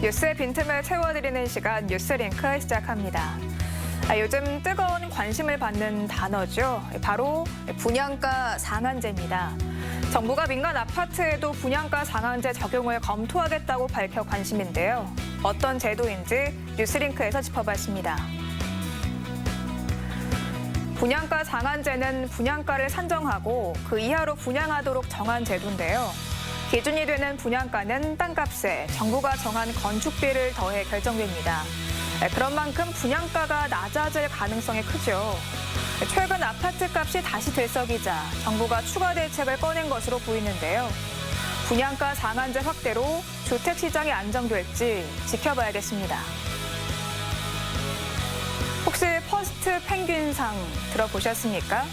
뉴스의 빈틈을 채워드리는 시간 뉴스링크 시작합니다. 아, 요즘 뜨거운 관심을 받는 단어죠. 바로 분양가 상한제입니다. 정부가 민간 아파트에도 분양가 상한제 적용을 검토하겠다고 밝혀 관심인데요. 어떤 제도인지 뉴스링크에서 짚어봤습니다. 분양가 상한제는 분양가를 산정하고 그 이하로 분양하도록 정한 제도인데요. 기준이 되는 분양가는 땅값에 정부가 정한 건축비를 더해 결정됩니다. 네, 그런 만큼 분양가가 낮아질 가능성이 크죠. 최근 아파트 값이 다시 들썩이자 정부가 추가 대책을 꺼낸 것으로 보이는데요. 분양가 상한제 확대로 주택 시장이 안정될지 지켜봐야겠습니다. 혹시 퍼스트 펭귄상 들어보셨습니까?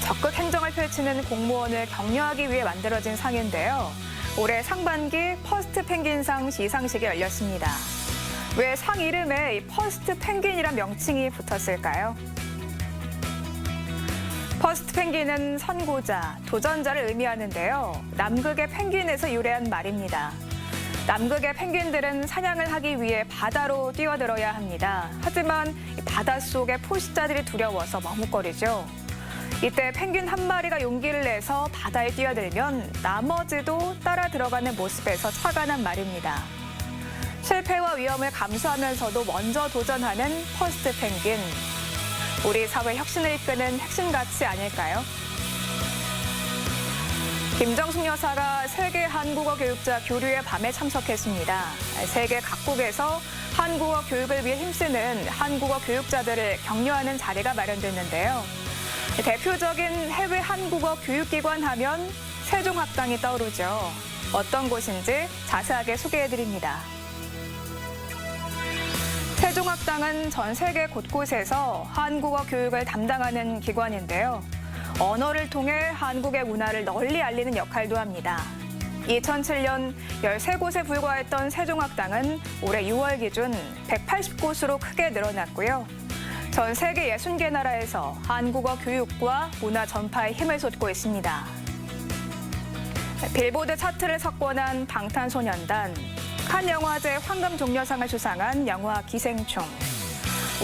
적극 행정을 펼치는 공무원을 격려하기 위해 만들어진 상인데요. 올해 상반기 퍼스트 펭귄상 시상식이 열렸습니다. 왜 상 이름에 이 퍼스트 펭귄이란 명칭이 붙었을까요? 퍼스트 펭귄은 선고자, 도전자를 의미하는데요. 남극의 펭귄에서 유래한 말입니다. 남극의 펭귄들은 사냥을 하기 위해 바다로 뛰어들어야 합니다. 하지만 이 바닷속의 포식자들이 두려워서 머뭇거리죠. 이때 펭귄 한 마리가 용기를 내서 바다에 뛰어들면 나머지도 따라 들어가는 모습에서 착안한 말입니다. 실패와 위험을 감수하면서도 먼저 도전하는 퍼스트 펭귄. 우리 사회 혁신을 이끄는 핵심 가치 아닐까요? 김정숙 여사가 세계 한국어 교육자 교류의 밤에 참석했습니다. 세계 각국에서 한국어 교육을 위해 힘쓰는 한국어 교육자들을 격려하는 자리가 마련됐는데요. 대표적인 해외 한국어 교육기관 하면 세종학당이 떠오르죠. 어떤 곳인지 자세하게 소개해드립니다. 세종학당은 전 세계 곳곳에서 한국어 교육을 담당하는 기관인데요. 언어를 통해 한국의 문화를 널리 알리는 역할도 합니다. 2007년 13곳에 불과했던 세종학당은 올해 6월 기준 180곳으로 크게 늘어났고요. 전 세계 60개 나라에서 한국어 교육과 문화 전파에 힘을 쏟고 있습니다. 빌보드 차트를 석권한 방탄소년단, 칸 영화제 황금 종려상을 수상한 영화 기생충.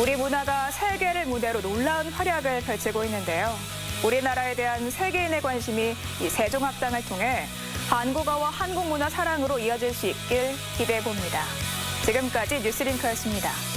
우리 문화가 세계를 무대로 놀라운 활약을 펼치고 있는데요. 우리나라에 대한 세계인의 관심이 이 세종학당을 통해 한국어와 한국 문화 사랑으로 이어질 수 있길 기대해 봅니다. 지금까지 뉴스링크였습니다.